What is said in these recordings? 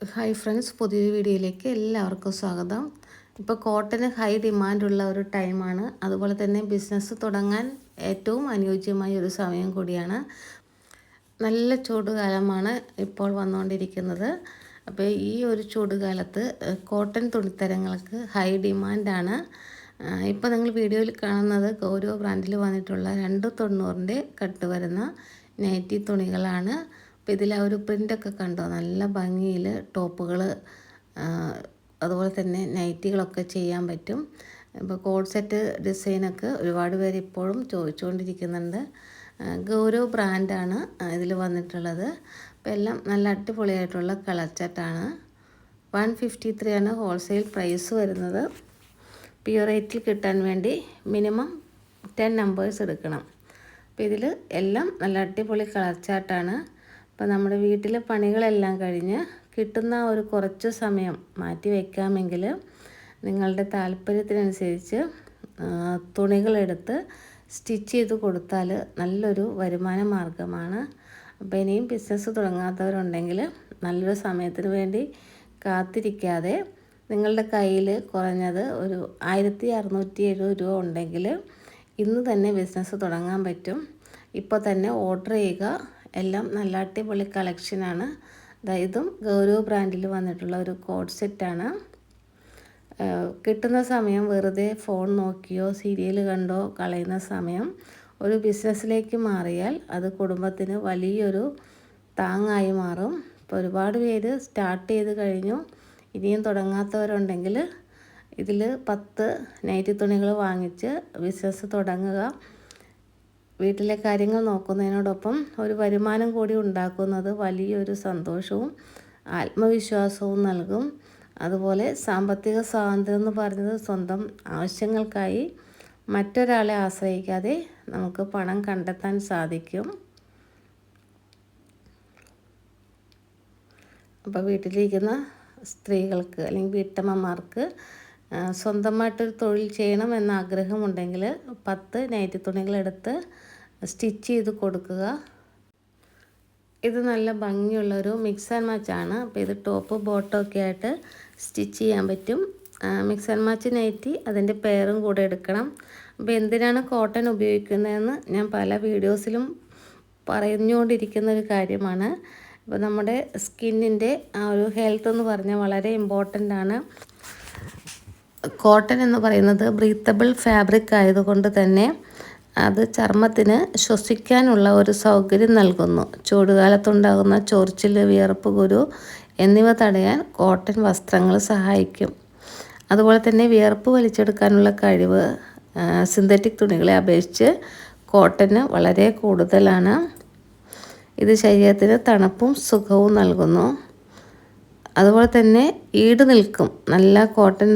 Hi friends പുതിയൊരു വീഡിയോയിലേക്ക് എല്ലാവർക്കും സ്വാഗതം. ഇപ്പോൾ കോട്ടന് ഹൈ ഡിമാൻഡുള്ള ഒരു ടൈമാണ് അതുപോലെ തന്നെ ബിസിനസ് തുടങ്ങാൻ ഏറ്റവും അനുയോജ്യമായ ഒരു സമയം കൂടിയാണ്. നല്ല ചൂടുകാലമാണ് ഇപ്പോൾ വന്നുകൊണ്ടിരിക്കുന്നത്. അപ്പോൾ ഈ ഒരു ചൂടുകാലത്ത് കോട്ടൺ തുണിത്തരങ്ങൾക്ക് ഹൈ ഡിമാൻഡാണ് ഇപ്പോൾ നിങ്ങൾ വീഡിയോയിൽ കാണുന്നത് ഗൗരവ ബ്രാൻഡിൽ വന്നിട്ടുള്ള രണ്ട് തൊണ്ണൂറിന്റെ കട്ട് വരുന്ന നൈറ്റി തുണികളാണ്. അപ്പോൾ ഇതിൽ ആ ഒരു പ്രിന്റൊക്കെ കണ്ടോ? നല്ല ഭംഗിയിൽ ടോപ്പുകൾ അതുപോലെ തന്നെ നൈറ്റികളൊക്കെ ചെയ്യാൻ പറ്റും. ഇപ്പോൾ കോഡ് സെറ്റ് ഡിസൈനൊക്കെ ഒരുപാട് പേര് ഇപ്പോഴും ചോദിച്ചുകൊണ്ടിരിക്കുന്നുണ്ട്. ഗൗരവ് ബ്രാൻഡാണ് ഇതിൽ വന്നിട്ടുള്ളത്. അപ്പോൾ എല്ലാം നല്ല അടിപൊളിയായിട്ടുള്ള കളർ ചട്ടാണ് വൺ ഫിഫ്റ്റി ത്രീ ആണ് ഹോൾസെയിൽ പ്രൈസ് വരുന്നത്. പ്യുവർ റേറ്റിൽ കിട്ടാൻ വേണ്ടി മിനിമം ടെൻ നമ്പേഴ്സ് എടുക്കണം. അപ്പോൾ ഇതിൽ എല്ലാം നല്ല അടിപൊളി കളർ ചാർട്ടാണ് അപ്പോൾ നമ്മുടെ വീട്ടിലെ പണികളെല്ലാം കഴിഞ്ഞ് കിട്ടുന്ന ഒരു കുറച്ച് സമയം മാറ്റി വയ്ക്കാമെങ്കിൽ നിങ്ങളുടെ താല്പര്യത്തിനനുസരിച്ച് തുണികളെടുത്ത് സ്റ്റിച്ച് ചെയ്ത് കൊടുത്താൽ നല്ലൊരു വരുമാന മാർഗമാണ് അപ്പോൾ ഇനിയും ബിസിനസ് തുടങ്ങാത്തവരുണ്ടെങ്കിൽ നല്ലൊരു സമയത്തിന് വേണ്ടി കാത്തിരിക്കാതെ നിങ്ങളുടെ കയ്യിൽ കുറഞ്ഞത് ഒരു ആയിരത്തി അറുന്നൂറ്റി എഴുപത് രൂപ ഉണ്ടെങ്കിൽ ഇന്ന് തന്നെ ബിസിനസ് തുടങ്ങാൻ പറ്റും. ഇപ്പോൾ തന്നെ ഓർഡർ ചെയ്യുക. എല്ലാം നല്ല അടിപൊളി കളക്ഷനാണ് ഇതും ഗൗരവ് ബ്രാൻഡിൽ വന്നിട്ടുള്ള ഒരു കോഡ് സെറ്റാണ് കിട്ടുന്ന സമയം വെറുതെ ഫോൺ നോക്കിയോ സീരിയൽ കണ്ടോ കളയുന്ന സമയം ഒരു ബിസിനസ്സിലേക്ക് മാറിയാൽ അത് കുടുംബത്തിന് വലിയൊരു താങ്ങായി മാറും. ഇപ്പോൾ ഒരുപാട് പേര് സ്റ്റാർട്ട് ചെയ്ത് കഴിഞ്ഞു. ഇനിയും തുടങ്ങാത്തവരുണ്ടെങ്കിൽ ഇതിൽ പത്ത് നൈറ്റി തുണികൾ വാങ്ങിച്ച് ബിസിനസ് തുടങ്ങുക. വീട്ടിലെ കാര്യങ്ങൾ നോക്കുന്നതിനോടൊപ്പം ഒരു വരുമാനം കൂടി ഉണ്ടാക്കുന്നത് വലിയൊരു സന്തോഷവും ആത്മവിശ്വാസവും നൽകും. അതുപോലെ സാമ്പത്തിക സ്വാതന്ത്ര്യം എന്ന് പറഞ്ഞത് സ്വന്തം ആവശ്യങ്ങൾക്കായി മറ്റൊരാളെ ആശ്രയിക്കാതെ നമുക്ക് പണം കണ്ടെത്താൻ സാധിക്കും. അപ്പോൾ വീട്ടിലിരിക്കുന്ന സ്ത്രീകൾക്ക് അല്ലെങ്കിൽ വീട്ടമ്മമാർക്ക് സ്വന്തമായിട്ടൊരു തൊഴിൽ ചെയ്യണം എന്ന ആഗ്രഹമുണ്ടെങ്കിൽ പത്ത് നൈറ്റി തുണികളെടുത്ത് സ്റ്റിച്ച് ചെയ്ത് കൊടുക്കുക. ഇത് നല്ല ഭംഗിയുള്ളൊരു മിക്സ് ആൻഡ് മാച്ച് ആണ്. അപ്പോൾ ഇത് ടോപ്പ് ബോട്ടം ഒക്കെ ആയിട്ട് സ്റ്റിച്ച് ചെയ്യാൻ പറ്റും. മിക്സ് ആൻഡ് മാച്ച് നൈറ്റി അതിന്റെ പേറും കൂടെ എടുക്കണം. അപ്പോൾ എന്തിനാണ് കോട്ടൺ ഉപയോഗിക്കുന്നതെന്ന് ഞാൻ പല വീഡിയോസിലും പറഞ്ഞുകൊണ്ടിരിക്കുന്ന ഒരു കാര്യമാണ്. അപ്പോൾ നമ്മുടെ സ്കിന്നിന്റെ ആ ഒരു ഹെൽത്ത് എന്ന് പറഞ്ഞാൽ വളരെ ഇമ്പോർട്ടന്റ് ആണ്. കോട്ടൺ എന്ന് പറയുന്നത് ബ്രീത്തബിൾ ഫാബ്രിക് ആയതുകൊണ്ട് തന്നെ അത് ചർമ്മത്തിന് ശ്വസിക്കാനുള്ള ഒരു സൗകര്യം നൽകുന്നു. ചൂടുകാലത്തുണ്ടാകുന്ന ചൊറിച്ചിൽ വിയർപ്പ് കുരു എന്നിവ തടയാൻ കോട്ടൺ വസ്ത്രങ്ങൾ സഹായിക്കും. അതുപോലെ തന്നെ വിയർപ്പ് വലിച്ചെടുക്കാനുള്ള കഴിവ് സിന്തറ്റിക് തുണികളെ അപേക്ഷിച്ച് കോട്ടന് വളരെ കൂടുതലാണ്. ഇത് ശരീരത്തിന് തണുപ്പും സുഖവും നൽകുന്നു. അതുപോലെ തന്നെ ഈട് നിൽക്കും. നല്ല കോട്ടൺ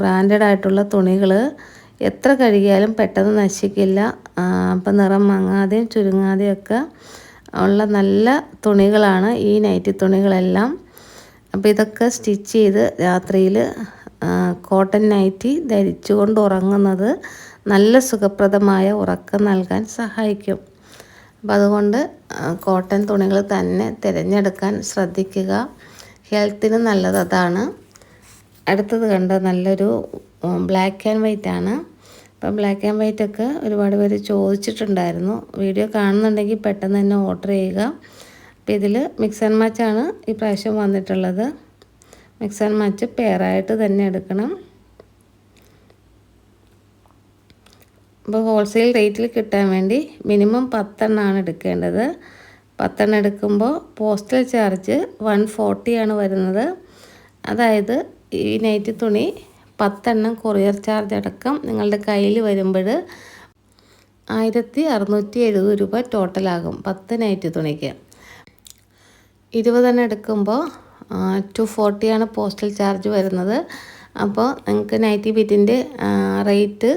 ബ്രാൻഡഡ് ആയിട്ടുള്ള തുണികൾ എത്ര കഴുകിയാലും പെട്ടെന്ന് നശിക്കില്ല. അപ്പം നിറം മങ്ങാതെയും ചുരുങ്ങാതെയും ഒക്കെ ഉള്ള നല്ല തുണികളാണ് ഈ നൈറ്റി തുണികളെല്ലാം. അപ്പോൾ ഇതൊക്കെ സ്റ്റിച്ച് ചെയ്ത് രാത്രിയിൽ കോട്ടൺ നൈറ്റി ധരിച്ചുകൊണ്ട് ഉറങ്ങുന്നത് നല്ല സുഖപ്രദമായ ഉറക്കം നൽകാൻ സഹായിക്കും. അപ്പം അതുകൊണ്ട് കോട്ടൺ തുണികൾ തന്നെ തിരഞ്ഞെടുക്കാൻ ശ്രദ്ധിക്കുക. ഹെൽത്തിന് നല്ലത് അതാണ്. അടുത്തത് കണ്ട നല്ലൊരു ബ്ലാക്ക് ആൻഡ് വൈറ്റ് ആണ്. അപ്പം ബ്ലാക്ക് ആൻഡ് വൈറ്റ് ഒക്കെ ഒരുപാട് പേര് ചോദിച്ചിട്ടുണ്ടായിരുന്നു. വീഡിയോ കാണുന്നുണ്ടെങ്കിൽ പെട്ടെന്ന് തന്നെ ഓർഡർ ചെയ്യുക. അപ്പോൾ ഇതിൽ മിക്സ് ആൻഡ് മാച്ചാണ് ഈ പ്രാവശ്യം വന്നിട്ടുള്ളത്. മിക്സ് ആൻഡ് മാച്ച് പെയറായിട്ട് തന്നെ എടുക്കണം. അപ്പോൾ ഹോൾസെയിൽ റേറ്റിൽ കിട്ടാൻ വേണ്ടി മിനിമം പത്തെണ്ണമാണ് എടുക്കേണ്ടത്. പത്തെണ്ണം എടുക്കുമ്പോൾ പോസ്റ്റൽ ചാർജ് വൺ ഫോർട്ടിയാണ് വരുന്നത്. അതായത് ഈ നൈറ്റ് തുണി പത്തെണ്ണം കൊറിയർ ചാർജ് അടക്കം നിങ്ങളുടെ കയ്യിൽ വരുമ്പോൾ ആയിരത്തി അറുന്നൂറ്റി എഴുപത് രൂപ ടോട്ടലാകും പത്ത് നൈറ്റ് തുണിക്ക്. ഇരുപതെണ്ണം എടുക്കുമ്പോൾ ടു ഫോർട്ടിയാണ് പോസ്റ്റൽ ചാർജ് വരുന്നത്. അപ്പോൾ നിങ്ങൾക്ക് നൈറ്റി ബിറ്റിന്റെ റേറ്റ്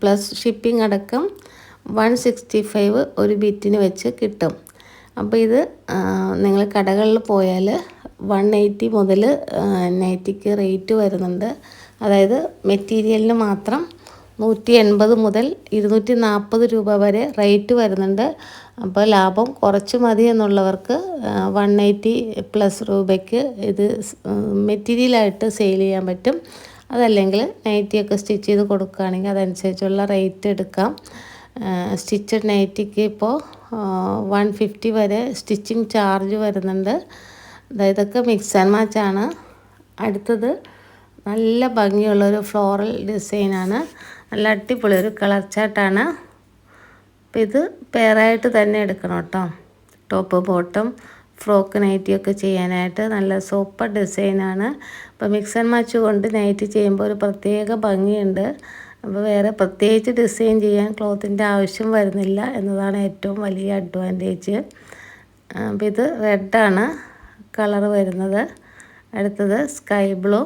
പ്ലസ് ഷിപ്പിംഗ് അടക്കം വൺ സിക്സ്റ്റി ഫൈവ് ഒരു ബിറ്റിന് വെച്ച് കിട്ടും. അപ്പോൾ ഇത് നിങ്ങൾ കടകളിൽ പോയാൽ വൺ എയ്റ്റി മുതൽ നൈറ്റിക്ക് റേറ്റ് വരുന്നുണ്ട്. അതായത് മെറ്റീരിയലിന് മാത്രം നൂറ്റി എൺപത് മുതൽ ഇരുന്നൂറ്റി നാൽപ്പത് രൂപ വരെ റേറ്റ് വരുന്നുണ്ട്. അപ്പോൾ ലാഭം കുറച്ച് മതി എന്നുള്ളവർക്ക് വൺ എയ്റ്റി പ്ലസ് രൂപയ്ക്ക് ഇത് മെറ്റീരിയലായിട്ട് സെയിൽ ചെയ്യാൻ പറ്റും. അതല്ലെങ്കിൽ നൈറ്റിയൊക്കെ സ്റ്റിച്ച് ചെയ്ത് കൊടുക്കുകയാണെങ്കിൽ അതനുസരിച്ചുള്ള റേറ്റ് എടുക്കാം. സ്റ്റിച്ചഡ് നൈറ്റിക്ക് ഇപ്പോൾ വൺ ഫിഫ്റ്റി വരെ സ്റ്റിച്ചിങ് ചാർജ് വരുന്നുണ്ട്. ഇതൊക്കെ മിക്സ് ആൻഡ് മാച്ചാണ് അടുത്തത് നല്ല ഭംഗിയുള്ളൊരു ഫ്ലോറൽ ഡിസൈനാണ് നല്ല അടിപൊളി ഒരു കളർ ചാർട്ടാണ് അപ്പം ഇത് പെയറായിട്ട് തന്നെ എടുക്കണം കേട്ടോ. ടോപ്പ് ബോട്ടം ഫ്രോക്ക് നൈറ്റിയൊക്കെ ചെയ്യാനായിട്ട് നല്ല സൂപ്പർ ഡിസൈനാണ് അപ്പോൾ മിക്സ് ആൻഡ് മാച്ച് കൊണ്ട് നൈറ്റ് ചെയ്യുമ്പോൾ ഒരു പ്രത്യേക ഭംഗിയുണ്ട്. അപ്പോൾ വേറെ പ്രത്യേകിച്ച് ഡിസൈൻ ചെയ്യാൻ ക്ലോത്തിന്റെ ആവശ്യം വരുന്നില്ല എന്നതാണ് ഏറ്റവും വലിയ അഡ്വാന്റേജ് അപ്പോൾ ഇത് റെഡാണ് കളർ വരുന്നത്. അടുത്തത് സ്കൈ ബ്ലൂ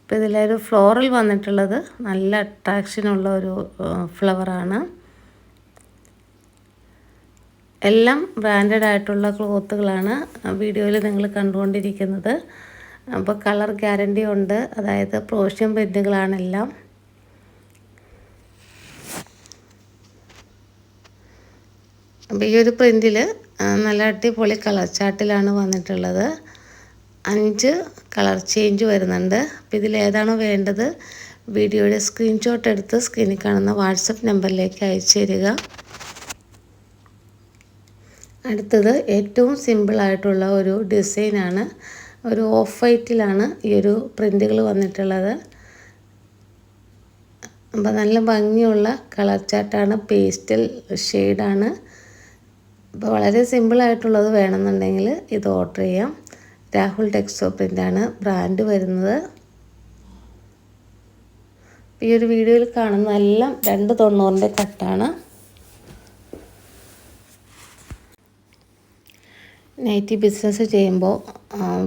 ഇപ്പോൾ ഇതിലൊരു ഫ്ലോറൽ വന്നിട്ടുള്ളത് നല്ല അട്രാക്ഷനുള്ള ഒരു ഫ്ലവറാണ് എല്ലാം ബ്രാൻഡഡ് ആയിട്ടുള്ള ക്ലോത്തുകളാണ് വീഡിയോയിൽ നിങ്ങൾ കണ്ടുകൊണ്ടിരിക്കുന്നത്. അപ്പോൾ കളർ ഗ്യാരണ്ടി ഉണ്ട്. അതായത് പ്രോഷ്യം പ്രിന്റുകളാണെല്ലാം അപ്പോൾ ഈ ഒരു പ്രിന്റിൽ നല്ല അടിപൊളി കളർ ചാർട്ടിലാണ് വന്നിട്ടുള്ളത്. അഞ്ച് കളർ ചേഞ്ച് വരുന്നുണ്ട്. അപ്പോൾ ഇതിലേതാണോ വേണ്ടത് വീഡിയോയുടെ സ്ക്രീൻഷോട്ട് എടുത്ത് സ്ക്രീനിൽ കാണുന്ന വാട്സപ്പ് നമ്പറിലേക്ക് അയച്ചു തരിക. അടുത്തത് ഏറ്റവും സിമ്പിളായിട്ടുള്ള ഒരു ഡിസൈനാണ് ഒരു ഓഫ് വൈറ്റിലാണ് ഈ ഒരു പ്രിന്റുകൾ വന്നിട്ടുള്ളത്. അപ്പോൾ നല്ല ഭംഗിയുള്ള കളർ ചാർട്ടാണ് പേസ്റ്റൽ ഷെയ്ഡാണ് അപ്പോൾ വളരെ സിമ്പിളായിട്ടുള്ളത് വേണമെന്നുണ്ടെങ്കിൽ ഇത് ഓർഡർ ചെയ്യാം. രാഹുൽ ടെക്സ്റ്റോ പ്രിന്റാണ് ബ്രാൻഡ് വരുന്നത്. ഈ ഒരു വീഡിയോയിൽ കാണുന്നതെല്ലാം രണ്ട് തൊണ്ണൂറിന്റെ കട്ടാണ് നൈറ്റി ബിസിനസ് ചെയ്യുമ്പോൾ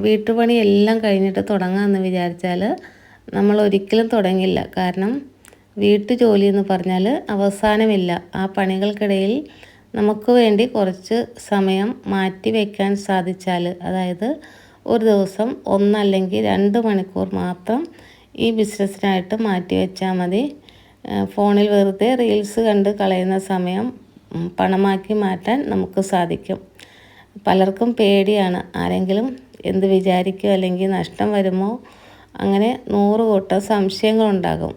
വീട്ടുപണി എല്ലാം കഴിഞ്ഞിട്ട് തുടങ്ങാമെന്ന് വിചാരിച്ചാൽ നമ്മൾ ഒരിക്കലും തുടങ്ങില്ല. കാരണം വീട്ടുജോലി എന്ന് പറഞ്ഞാൽ അവസാനമില്ല. ആ പണികൾക്കിടയിൽ നമുക്ക് വേണ്ടി കുറച്ച് സമയം മാറ്റി വയ്ക്കാൻ സാധിച്ചാൽ അതായത് ഒരു ദിവസം ഒന്നല്ലെങ്കിൽ രണ്ട് മണിക്കൂർ മാത്രം ഈ ബിസിനസ്സിനായിട്ട് മാറ്റി വെച്ചാൽ മതി. ഫോണിൽ വെറുതെ റീൽസ് കണ്ട് കളയുന്ന സമയം പണമാക്കി മാറ്റാൻ നമുക്ക് സാധിക്കും. പലർക്കും പേടിയാണ്. ആരെങ്കിലും എന്ത് വിചാരിക്കുമോ അല്ലെങ്കിൽ നഷ്ടം വരുമോ അങ്ങനെ നൂറ് കൂട്ടം സംശയങ്ങളുണ്ടാകും.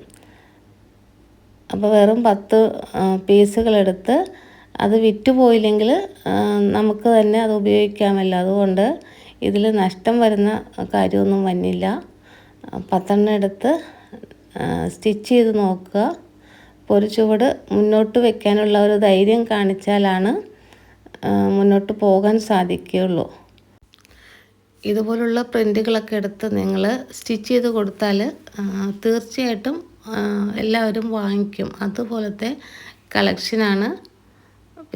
അപ്പോൾ വെറും പത്ത് പീസുകളെടുത്ത് അത് വിറ്റുപോയില്ലെങ്കിൽ നമുക്ക് തന്നെ അത് ഉപയോഗിക്കാമല്ലോ. അതുകൊണ്ട് ഇതിൽ നഷ്ടം വരുന്ന കാര്യമൊന്നും വന്നില്ല. പത്തെണ്ണം എടുത്ത് സ്റ്റിച്ച് ചെയ്ത് നോക്കുക. ഒരു മുന്നോട്ട് വെക്കാനുള്ള ഒരു ധൈര്യം കാണിച്ചാലാണ് മുന്നോട്ട് പോകാൻ സാധിക്കുകയുള്ളൂ. ഇതുപോലുള്ള പ്രിന്റുകളൊക്കെ എടുത്ത് നിങ്ങൾ സ്റ്റിച്ച് ചെയ്ത് കൊടുത്താൽ തീർച്ചയായിട്ടും എല്ലാവരും വാങ്ങിക്കും. അതുപോലത്തെ കളക്ഷനാണ്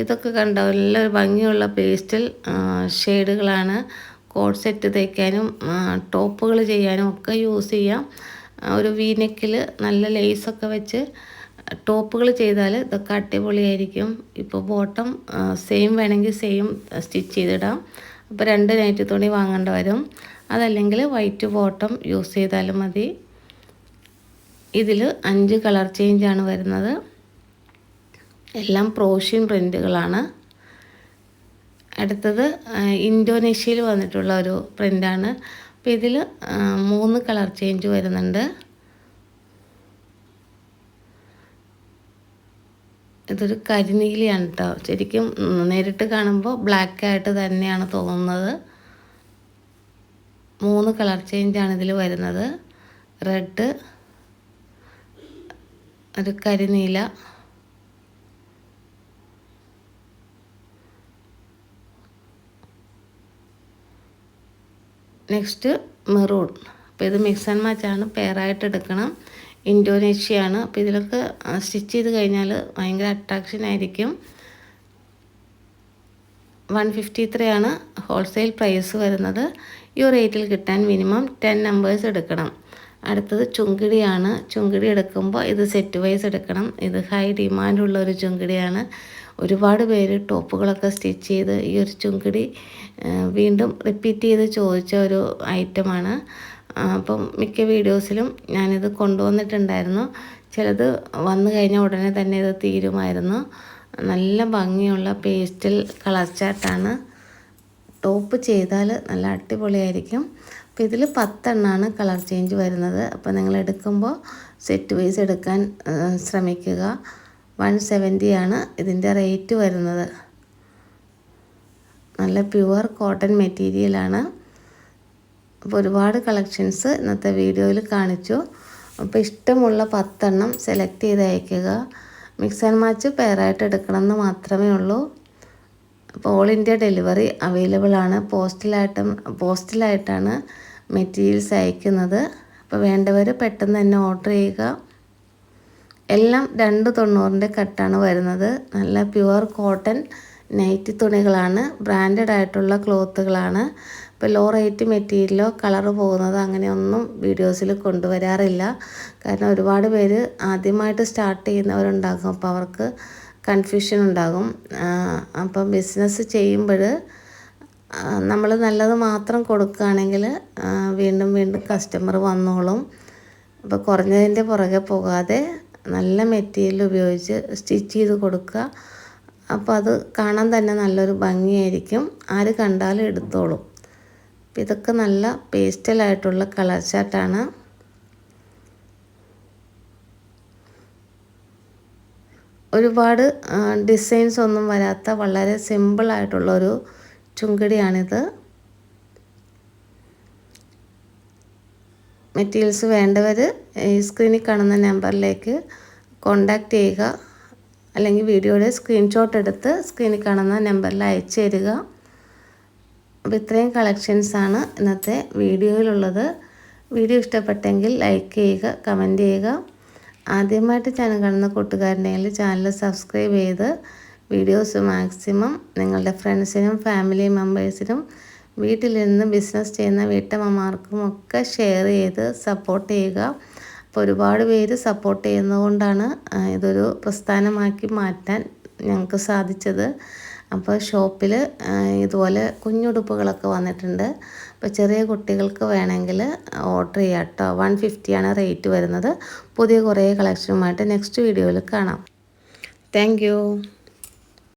ഇതൊക്കെ കണ്ടോ? നല്ല ഭംഗിയുള്ള പേസ്റ്റൽ ഷെയ്ഡുകളാണ് കോഡ് സെറ്റ് തയ്ക്കാനും ടോപ്പുകൾ ചെയ്യാനും ഒക്കെ യൂസ് ചെയ്യാം. ഒരു വീനെക്കിൽ നല്ല ലേസൊക്കെ വെച്ച് ടോപ്പുകൾ ചെയ്താൽ ഇതൊക്കെ അടിപൊളിയായിരിക്കും. ഇപ്പോൾ ബോട്ടം സെയിം വേണമെങ്കിൽ സെയിം സ്റ്റിച്ച് ചെയ്തിടാം. അപ്പോൾ രണ്ട് നൈറ്റ് തുണി വാങ്ങേണ്ട വരും. അതല്ലെങ്കിൽ വൈറ്റ് ബോട്ടം യൂസ് ചെയ്താലും മതി. ഇതിൽ അഞ്ച് കളർ ചേഞ്ചാണ് വരുന്നത്. എല്ലാം പ്രോഷ്യൻ പ്രിന്റുകളാണ് അടുത്തത് ഇൻഡോനേഷ്യയിൽ വന്നിട്ടുള്ള ഒരു പ്രിന്റാണ് അപ്പോൾ ഇതിൽ മൂന്ന് കളർ ചേഞ്ച് വരുന്നുണ്ട്. ഇതൊരു കരിനീലിയാണ് കേട്ടോ ശരിക്കും നേരിട്ട് കാണുമ്പോൾ ബ്ലാക്ക് ആയിട്ട് തന്നെയാണ് തോന്നുന്നത്. മൂന്ന് കളർ ചേഞ്ചാണ് ഇതിൽ വരുന്നത്. റെഡ് ഒരു കരിനീല. Next maroon. അപ്പോൾ ഇത് മിക്സ് ആൻഡ് മാച്ചാണ് പെയറായിട്ട് എടുക്കണം. ഇൻഡോനേഷ്യയാണ് അപ്പോൾ ഇതിലൊക്കെ സ്റ്റിച്ച് ചെയ്ത് കഴിഞ്ഞാൽ ഭയങ്കര അട്രാക്ഷൻ ആയിരിക്കും. വൺ ഫിഫ്റ്റി ത്രീയാണ് ഹോൾസെയിൽ പ്രൈസ് വരുന്നത്. ഈ റേറ്റിൽ കിട്ടാൻ മിനിമം ടെൻ നമ്പേഴ്സ് എടുക്കണം. അടുത്തത് ചുങ്കിടിയാണ്. ചുങ്കിടി എടുക്കുമ്പോൾ ഇത് സെറ്റ് വൈസ് എടുക്കണം. ഇത് ഹൈ ഡിമാൻഡുള്ള ഒരു ചുങ്കിടിയാണ്. ഒരുപാട് പേര് ടോപ്പുകളൊക്കെ സ്റ്റിച്ച് ചെയ്ത് ഈ ഒരു ചുങ്കിടി വീണ്ടും റിപ്പീറ്റ് ചെയ്ത് ചോദിച്ച ഒരു ഐറ്റമാണ് അപ്പം മിക്ക വീഡിയോസിലും ഞാനിത് കൊണ്ടുവന്നിട്ടുണ്ടായിരുന്നു. ചിലത് വന്നു കഴിഞ്ഞ ഉടനെ തന്നെ ഇത് തീരുമായിരുന്നു. നല്ല ഭംഗിയുള്ള പേസ്റ്റൽ കളർ ചാട്ടാണ് ടോപ്പ് ചെയ്താൽ നല്ല അടിപൊളിയായിരിക്കും. അപ്പോൾ ഇതിൽ പത്തെണ്ണമാണ് കളർ ചേഞ്ച് വരുന്നത്. അപ്പോൾ നിങ്ങൾ എടുക്കുമ്പോൾ സെറ്റ് വൈസ് എടുക്കാൻ ശ്രമിക്കുക. വൺ സെവന്റിയാണ് ഇതിന്റെ റേറ്റ് വരുന്നത്. നല്ല പ്യുവർ കോട്ടൺ മെറ്റീരിയലാണ് അപ്പോൾ ഒരുപാട് കളക്ഷൻസ് ഇന്നത്തെ വീഡിയോയിൽ കാണിച്ചു. അപ്പോൾ ഇഷ്ടമുള്ള പത്തെണ്ണം സെലക്ട് ചെയ്ത് അയക്കുക. മിക്സ് ആൻഡ് മാച്ച് പെയറായിട്ട് എടുക്കണം എന്ന് മാത്രമേ ഉള്ളൂ. അപ്പോൾ ഓൾ ഇന്ത്യ ഡെലിവറി അവൈലബിൾ ആണ്. പോസ്റ്റലായിട്ടും പോസ്റ്റലായിട്ടാണ് മെറ്റീരിയൽസ് അയക്കുന്നത്. അപ്പോൾ വേണ്ടവർ പെട്ടെന്ന് തന്നെ ഓർഡർ ചെയ്യുക. എല്ലാം രണ്ട് തൊണ്ണൂറിന്റെ കട്ടാണ് വരുന്നത്. നല്ല പ്യുവർ കോട്ടൺ നൈറ്റി തുണികളാണ്. ബ്രാൻഡഡ് ആയിട്ടുള്ള ക്ലോത്തുകളാണ്. ഇപ്പോൾ ലോ റേറ്റ് മെറ്റീരിയലോ കളർ പോകുന്നത് അങ്ങനെയൊന്നും വീഡിയോസിൽ കൊണ്ടുവരാറില്ല. കാരണം ഒരുപാട് പേര് ആദ്യമായിട്ട് സ്റ്റാർട്ട് ചെയ്യുന്നവരുണ്ടാകും. അപ്പോൾ അവർക്ക് കൺഫ്യൂഷൻ ഉണ്ടാകും. അപ്പം ബിസിനസ് ചെയ്യുമ്പോൾ നമ്മൾ നല്ലത് മാത്രം കൊടുക്കുകയാണെങ്കിൽ വീണ്ടും വീണ്ടും കസ്റ്റമർ വന്നോളും. അപ്പോൾ കുറഞ്ഞതിന്റെ പുറകെ പോകാതെ നല്ല മെറ്റീരിയൽ ഉപയോഗിച്ച് സ്റ്റിച്ച് ചെയ്ത് കൊടുക്കുക. അപ്പോൾ അത് കാണാൻ തന്നെ നല്ലൊരു ഭംഗിയായിരിക്കും. ആര് കണ്ടാലും എടുത്തോളും. അപ്പം ഇതൊക്കെ നല്ല പേസ്റ്റലായിട്ടുള്ള കളർ ചാർട്ടാണ് ഒരുപാട് ഡിസൈൻസ് ഒന്നും വരാത്ത വളരെ സിമ്പിളായിട്ടുള്ളൊരു ചുങ്കടിയാണിത്. മെറ്റീരിയൽസ് വേണ്ടവർ ഈ സ്ക്രീനിൽ കാണുന്ന നമ്പറിലേക്ക് കോണ്ടാക്റ്റ് ചെയ്യുക. അല്ലെങ്കിൽ വീഡിയോയുടെ സ്ക്രീൻഷോട്ട് എടുത്ത് സ്ക്രീനിൽ കാണുന്ന നമ്പറിൽ അയച്ചു തരിക. അപ്പോൾ ഇത്രയും കളക്ഷൻസാണ് ഇന്നത്തെ വീഡിയോയിലുള്ളത്. വീഡിയോ ഇഷ്ടപ്പെട്ടെങ്കിൽ ലൈക്ക് ചെയ്യുക കമന്റ് ചെയ്യുക. ആദ്യമായിട്ട് ചാനൽ കാണുന്ന കൂട്ടുകാരുണ്ടെങ്കിൽ ചാനൽ സബ്സ്ക്രൈബ് ചെയ്ത് വീഡിയോസ് മാക്സിമം നിങ്ങളുടെ ഫ്രണ്ട്സിനും ഫാമിലി മെമ്പേഴ്സിനും വീട്ടിലിരുന്ന് ബിസിനസ് ചെയ്യുന്ന വീട്ടമ്മമാർക്കും ഒക്കെ ഷെയർ ചെയ്ത് സപ്പോർട്ട് ചെയ്യുക. അപ്പോൾ ഒരുപാട് പേര് സപ്പോർട്ട് ചെയ്യുന്നതുകൊണ്ടാണ് ഇതൊരു പ്രസ്ഥാനമാക്കി മാറ്റാൻ ഞങ്ങൾക്ക് സാധിച്ചത്. അപ്പോൾ ഷോപ്പിൽ ഇതുപോലെ കുഞ്ഞുടുപ്പുകളൊക്കെ വന്നിട്ടുണ്ട്. അപ്പോൾ ചെറിയ കുട്ടികൾക്ക് വേണമെങ്കിൽ ഓർഡർ ചെയ്യാം കേട്ടോ. വൺ ഫിഫ്റ്റിയാണ് റേറ്റ് വരുന്നത്. പുതിയ കുറേ കളക്ഷനുമായിട്ട് നെക്സ്റ്റ് വീഡിയോയിൽ കാണാം. താങ്ക്